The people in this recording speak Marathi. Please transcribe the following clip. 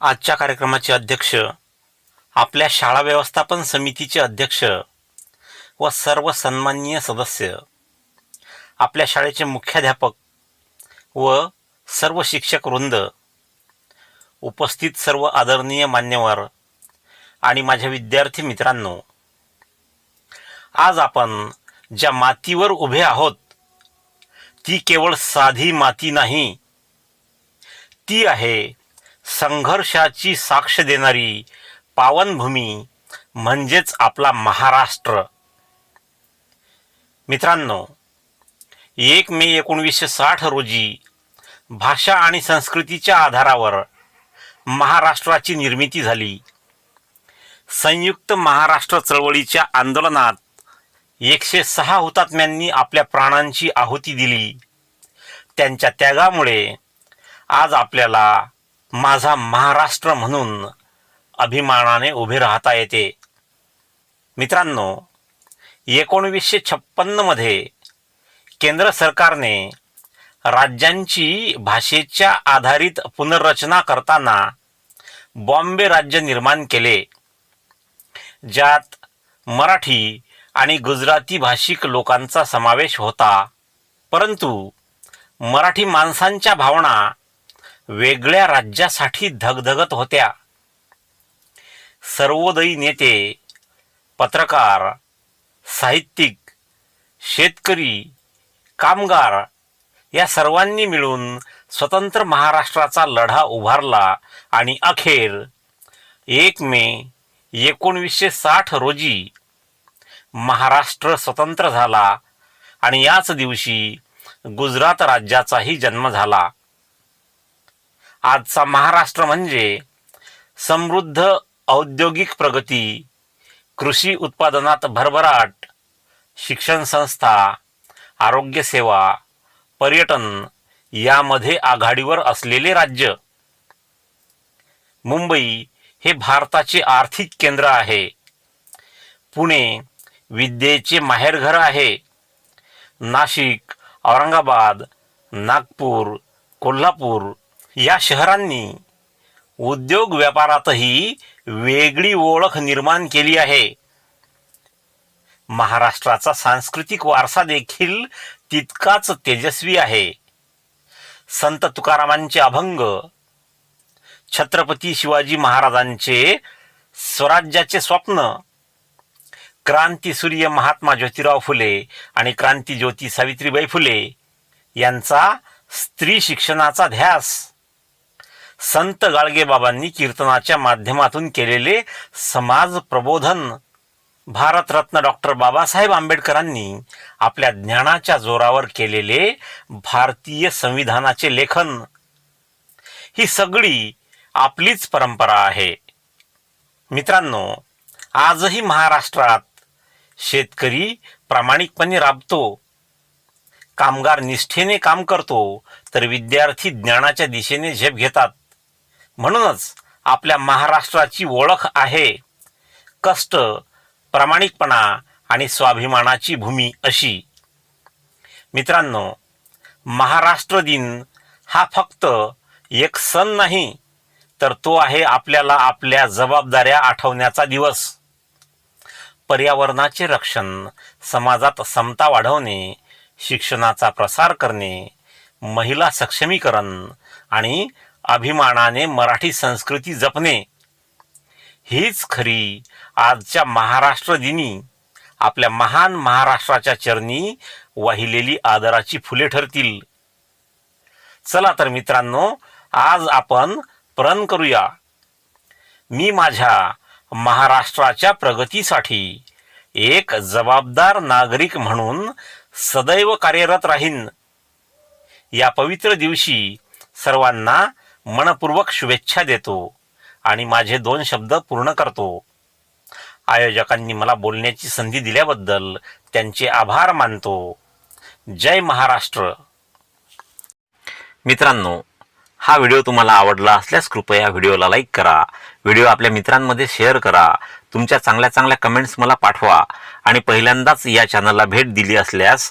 आजच्या कार्यक्रमाचे अध्यक्ष आपल्या शाळा व्यवस्थापन समितीचे अध्यक्ष व सर्व सन्माननीय सदस्य आपल्या शाळेचे मुख्याध्यापक व सर्व शिक्षक वृंद उपस्थित सर्व आदरणीय मान्यवर आणि माझ्या विद्यार्थी मित्रांनो आज आपण ज्या मातीवर उभे आहोत ती केवळ साधी माती नाही ती आहे संघर्षाची साक्ष देणारी पावनभूमी म्हणजेच आपला महाराष्ट्र. मित्रांनो एक मे एकोणवीसशे साठ रोजी भाषा आणि संस्कृतीच्या आधारावर महाराष्ट्राची निर्मिती झाली. संयुक्त महाराष्ट्र चळवळीच्या आंदोलनात एकशे सहा हुतात्म्यांनी आपल्या प्राणांची आहुती दिली. त्यांच्या त्यागामुळे आज आपल्याला माझा महाराष्ट्र म्हणून अभिमानाने उभे राहता येते. मित्रांनो एकोणवीसशे छप्पन्नमध्ये केंद्र सरकारने राज्यांची भाषेच्या आधारित पुनर्रचना करताना बॉम्बे राज्य निर्माण केले ज्यात मराठी आणि गुजराती भाषिक लोकांचा समावेश होता. परंतु मराठी माणसांच्या भावना वेगळ्या राज्यासाठी धगधगत होत्या. सर्वोदयी नेते पत्रकार साहित्यिक शेतकरी कामगार या सर्वांनी मिळून स्वतंत्र महाराष्ट्राचा लढा उभारला आणि अखेर एक मे एकोणवीसशे साठ रोजी महाराष्ट्र स्वतंत्र झाला आणि याच दिवशी गुजरात राज्याचाही जन्म झाला. आजचा महाराष्ट्र म्हणजे समृद्ध औद्योगिक प्रगती कृषी उत्पादनात भरभराट शिक्षण संस्था आरोग्यसेवा पर्यटन यामध्ये आघाडीवर असलेले राज्य. मुंबई हे भारताचे आर्थिक केंद्र आहे. पुणे विद्येचे माहेरघर आहे. नाशिक औरंगाबाद नागपूर कोल्हापूर या शहरांनी उद्योग व्यापारातही वेगळी ओळख निर्माण केली आहे. महाराष्ट्राचा सांस्कृतिक वारसा देखील तितकाच तेजस्वी आहे. संत तुकारामांचे अभंग छत्रपती शिवाजी महाराजांचे स्वराज्याचे स्वप्न क्रांतीसूर्य महात्मा ज्योतिराव फुले आणि क्रांती ज्योती सावित्रीबाई फुले यांचा स्त्री शिक्षणाचा ध्यास संत गाडगेबाबांनी कीर्तनाच्या माध्यमातून केलेले समाज प्रबोधन. भारतरत्न डॉक्टर बाबासाहेब आंबेडकरांनी आपल्या ज्ञानाच्या जोरावर केलेले भारतीय संविधानाचे लेखन. ही सगळी आपलीच परंपरा आहे. मित्रांनो आजही महाराष्ट्रात शेतकरी प्रामाणिकपणे राबतो. कामगार निष्ठेने काम करतो तर विद्यार्थी ज्ञानाच्या दिशेने झेप घेतात. म्हणूनच आपल्या महाराष्ट्राची ओळख आहे. कष्ट प्रामाणिकपणा आणि स्वाभिमानाची भूमी अशी. मित्रांनो महाराष्ट्र दिन हा फक्त एक सण नाही तर तो आहे आपल्याला आपल्या जबाबदाऱ्या आठवण्याचा दिवस. पर्यावरणाचे रक्षण समाजात समता वाढवणे शिक्षणाचा प्रसार करणे महिला सक्षमीकरण आणि अभिमानाने मराठी संस्कृती जपणे. हीच खरी आजच्या महाराष्ट्र दिनी आपल्या महान महाराष्ट्राच्या चरणी वाहिलेली आदराची फुले ठरतील. चला तर मित्रांनो आज आपण प्रण करूया. मी माझ्या महाराष्ट्राच्या प्रगतीसाठी एक जबाबदार नागरिक म्हणून सदैव कार्यरत राहीन. या पवित्र दिवशी सर्वांना मनपूर्वक शुभेच्छा देतो आणि माझे दोन शब्द पूर्ण करतो. आयोजकांनी मला बोलण्याची संधी दिल्याबद्दल त्यांचे आभार मानतो. जय महाराष्ट्र. मित्रांनो हा व्हिडिओ तुम्हाला आवडला असल्यास कृपया व्हिडिओला लाईक करा व्हिडिओ आपल्या मित्रांमध्ये शेअर करा तुमच्या चांगल्या चांगल्या कमेंट्स मला पाठवा आणि पहिल्यांदाच या चॅनलला भेट दिली असल्यास